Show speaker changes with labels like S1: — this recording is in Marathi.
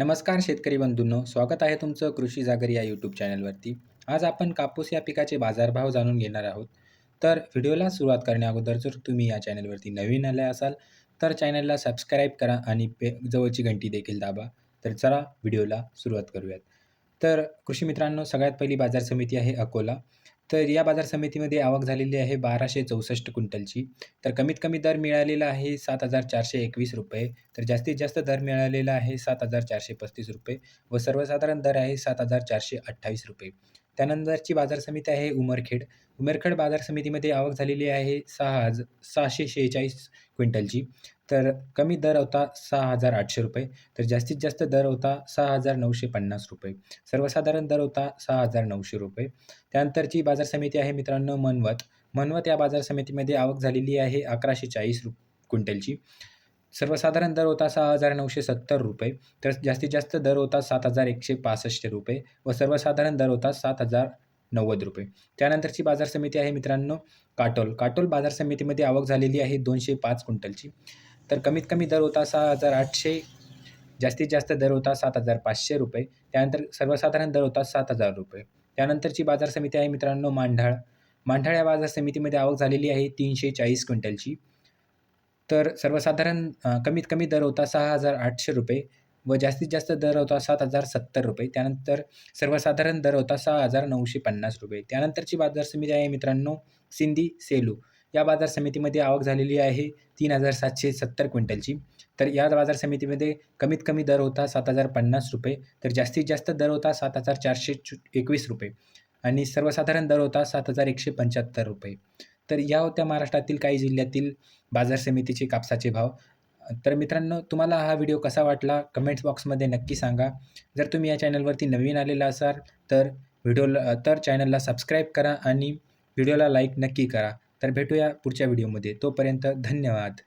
S1: नमस्कार शेतकरी बंधूंनो स्वागत आहे तुमचं कृषी जागर या यूट्यूब चॅनलवरती आज आपण कापूस या पिकाचे बाजारभाव जाणून घेणार आहोत. तर व्हिडिओला सुरुवात करण्याअगोदर जर तुम्ही या चॅनलवरती नवीन आले असाल तर चॅनलला सबस्क्राईब करा आणि पे जवळची घंटी देखील दाबा. तर चला व्हिडिओला सुरुवात करूयात. तर कृषी मित्रांनो सगळ्यात पहिली बाजार समिती आहे अकोला. तर या बाजार समितीमध्ये आवक झालेली आहे बाराशे चौसष्ट क्विंटलची. तर कमीत कमी दर मिळालेला आहे सात हजार चारशे एकवीस रुपये. तर जास्तीत जास्त दर मिळालेला आहे सात हजार चारशे पस्तीस रुपये व सर्वसाधारण दर आहे सात हजार चारशे अठ्ठावीस रुपये. त्यानंतरची बाजार समिती आहे उमरखेड. उमरखेड बाजार समितीमध्ये आवक झालेली आहे सहा हज सहाशे शेहेचाळीस क्विंटलची. तर कमी दर होता सहा हजार आठशे रुपये. तर जास्तीत जास्त दर होता सहा हजार नऊशे पन्नास रुपये. सर्वसाधारण दर होता सहा हजार नऊशे रुपये. त्यानंतरची बाजार समिती आहे मित्रांनो मनवत. मनवत या बाजार समितीमध्ये आवक झालेली आहे अकराशे चाळीस रु क्विंटलची. सर्वसाधारण दर होता सहा हजार नऊशे सत्तर रुपये तर जास्तीत जास्त दर होता सात हजार एकशे पासष्ट रुपये व सर्वसाधारण दर होता सात हजार नव्वद रुपये. त्यानंतरची बाजार समिती आहे मित्रांनो काटोल. काटोल बाजार समितीमध्ये आवक झालेली आहे दोनशे पाच क्विंटलची. तर कमीत कमी दर होता सहा हजार आठशे जास्तीत जास्त दर होता सात हजार पाचशे रुपये. त्यानंतर सर्वसाधारण दर होता सात हजार रुपये. त्यानंतरची बाजार समिती आहे मित्रांनो मांढाळ. मांढाळ या बाजार समितीमध्ये आवक झालेली आहे तीनशे चाळीस क्विंटलची. तर सर्वसाधारण कमीत कमी दर होता सहा हजार आठशे रुपये व जास्तीत जास्त दर होता सात हजार सत्तर रुपये. त्यानंतर सर्वसाधारण दर होता सहा हजार नऊशे पन्नास रुपये. त्यानंतरची बाजार समिती आहे मित्रांनो सिंधी सेलू. या बाजार समितीमध्ये आवक झालेली आहे तीन हजार सातशे सत्तर क्विंटलची. तर या बाजार समितीमध्ये कमीत कमी दर होता सात हजार पन्नास रुपये. तर जास्तीत जास्त दर होता सात हजार चारशे एकवीस रुपये. आणि सर्वसाधारण दर होता सात हजार एकशे पंच्याहत्तर रुपये. तर या होत्या महाराष्ट्रातील काही जिल्ह्यातील बाजार समितीचे कापसाचे भाव. तर मित्रांनो तुम्हाला हा व्हिडिओ कसा वाटला? कमेंट्स बॉक्समध्ये नक्की सांगा. जर तुम्ही या चॅनलवरती नवीन आलेला असाल तर व्हिडिओला तर चॅनलला सबस्क्राईब करा आणि व्हिडिओला लाईक नक्की करा. तर भेटूया पुढच्या व्हिडिओमध्ये तोपर्यंत धन्यवाद.